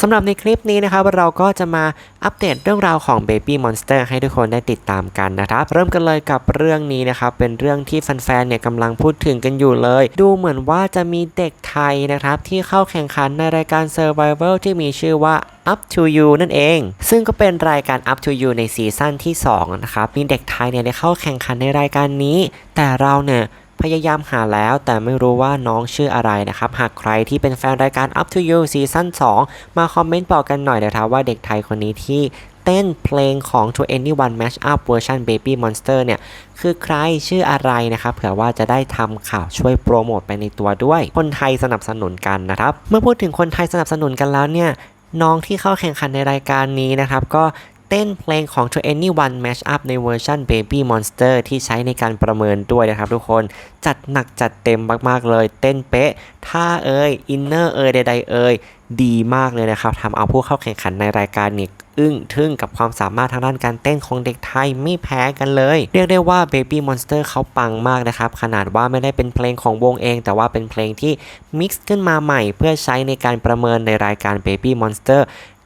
สำหรับในคลิปนี้นะครับเราก็จะมาอัปเดตเรื่องราวของ Baby Monster ให้ทุกคนได้ติดตามกันนะครับ เริ่มกันเลยกับเรื่องนี้นะครับ เป็นเรื่องที่แฟนๆเนี่ยกำลังพูดถึงกันอยู่เลย ดูเหมือนว่าจะมีเด็กไทยนะครับ ที่เข้าแข่งขันในรายการ Survival ที่มีชื่อว่า Up to You นั่นเอง ซึ่งก็เป็นรายการ Up to You ในซีซั่นที่ 2 นะครับ มีเด็กไทยเนี่ยได้เข้าแข่งขันในรายการนี้ แต่เราเนี่ย พยายามหาแล้วแต่ไม่รู้ว่าน้องชื่ออะไรนะครับ หากใครที่เป็นแฟนรายการ Up to You ซีซั่น2 มาคอมเมนต์บอกกันหน่อยนะครับว่าเด็กไทยคนนี้ที่เต้นเพลงของ To Anyone Match Up เวอร์ชัน Baby Monster เนี่ย คือใครชื่ออะไรนะครับ เผื่อว่าจะได้ทำข่าวช่วยโปรโมทไปในตัวด้วย คนไทยสนับสนุนกันนะครับ เมื่อพูดถึงคนไทยสนับสนุนกันแล้วเนี่ยน้องที่เข้าแข่งขันในรายการนี้นะครับ ก็ ต้นเพลงของ To Anyone Match Up ในเวอร์ชัน Baby Monster ที่ใช้ในการประเมินด้วยนะครับทุกคนจัดหนักจัดเต็มมาก ๆ เลย เต้นเป๊ะ ท่าเอ่ยอินเนอร์เอ่ยใด ๆ เอ่ยดีมากเลยนะครับทำเอาผู้เข้าแข่งขันในรายการนี้อึ้งทึ่งกับความสามารถทางด้านการเต้นของเด็กไทยไม่แพ้กันเลย เรียกได้ว่า Baby Monster เขาปังมากนะครับ ขนาดว่าไม่ได้เป็นเพลงของวงเอง แต่ว่าเป็นเพลงที่มิกซ์ขึ้นมาใหม่ เพื่อใช้ในการประเมินในรายการ Baby Monster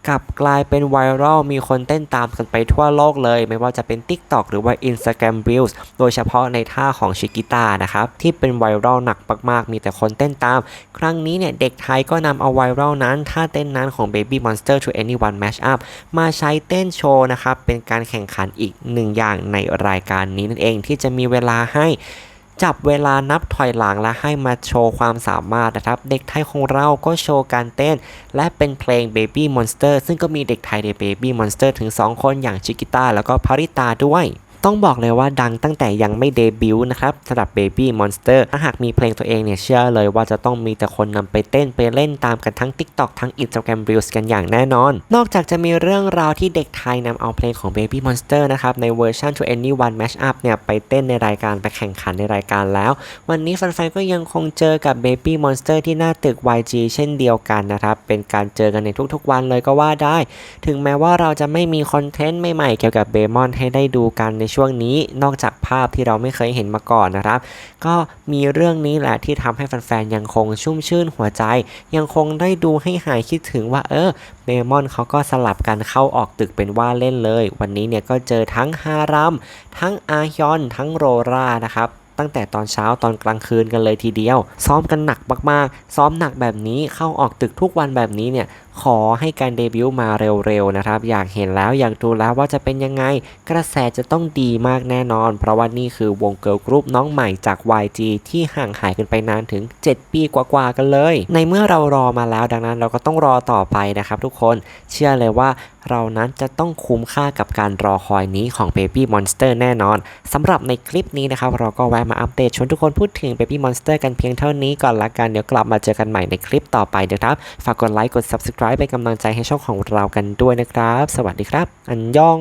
กลับกลายเป็นไวรัลมีคนเต้นตามกันไปทั่วโลกเลย ไม่ว่าจะเป็น TikTok หรือว่า Instagram Reels โดยเฉพาะในท่าของชิกิตานะครับ ที่เป็นไวรัลหนักมากๆ มีแต่คนเต้นตาม ครั้งนี้เนี่ย เด็กไทยก็นำเอาไวรัลนั้น ท่าเต้นนั้นของ Baby Monster to Anyone Match Up มาใช้เต้นโชว์นะครับ เป็นการแข่งขันอีกหนึ่งอย่างในรายการนี้นั่นเองที่จะมีเวลาให้ จับเวลานับถอยหลังและให้มาโชว์ความสามารถนะครับ เด็กไทยของเราก็โชว์การเต้น และเป็นเพลง Baby Monster ซึ่งก็มีเด็กไทยใน Baby Monster ถึง 2 คนอย่างชิกิต้าแล้วก็พาริตาด้วย ต้องบอกเลยว่าดังตั้งแต่ยังไม่เดบิวต์นะครับสำหรับ Baby Monster ถ้าหากมีเพลงตัวเองเนี่ยเชื่อเลยว่าจะต้องมีแต่คนนำไปเต้นไปเล่นตามกันทั้ง TikTok ทั้ง Instagram Reels กันอย่างแน่นอน นอกจากจะมีเรื่องราวที่เด็กไทยนำเอาเพลงของ Baby Monster นะครับในเวอร์ชัน To Anyone Match Up เนี่ยไปเต้นในรายการไปแข่งขันในรายการแล้ว วันนี้แฟนๆก็ยังคงเจอกับ Baby Monster ที่หน้าตึก YG เช่นเดียวกันนะครับเป็นการเจอกันในทุกๆ วันเลยก็ว่าได้ ถึงแม้ว่าเราจะไม่มีคอนเทนต์ใหม่ๆเกี่ยวกับเบมอนให้ได้ดูกันในช่วงนี้นอกจากภาพที่เราไม่เคยเห็นมาก่อนนะครับ ก็มีเรื่องนี้แหละที่ทำให้แฟนๆยังคงชุ่มชื่นหัวใจ ยังคงได้ดูให้หายคิดถึงว่าเออเบมอนเขาก็สลับกันเข้าออกตึกเป็นว่าเล่นเลย วันนี้เนี่ยก็เจอทั้งฮารัม ทั้งอาฮยอน ทั้งโรรานะครับตั้งแต่ตอนเช้าตอนกลางคืนกันเลยทีเดียว ซ้อมกันหนักมากๆ ซ้อมหนักแบบนี้เข้าออกตึกทุกวันแบบนี้เนี่ย ขอให้การเดบิวต์มาเร็วๆนะครับ อยากเห็นแล้วอยากดูแล้วว่าจะเป็นยังไง กระแสจะต้องดีมากแน่นอน เพราะว่านี่คือวงเกิร์ลกรุ๊ปน้องใหม่จาก YG ที่ห่างหายกันไปนานถึง 7 ปีกว่าๆกันเลย ในเมื่อเรารอมาแล้วดังนั้นเราก็ต้องรอต่อไปนะครับทุกคนเชื่อเลยว่าเรานั้นจะต้องคุ้มค่ากับการรอคอยนี้ของ Baby Monster แน่นอน สำหรับในคลิปนี้นะครับ เราก็แวะมาอัปเดตชวนทุกคนพูดถึง Baby Monster กันเพียงเท่านี้ก่อนละกันเดี๋ยวกลับมาเจอกันใหม่ในคลิปต่อไปนะครับ ฝากกดไลค์กด subscribe เป็นกำลังใจให้ช่องของเรากันด้วยนะครับ สวัสดีครับ อันยอง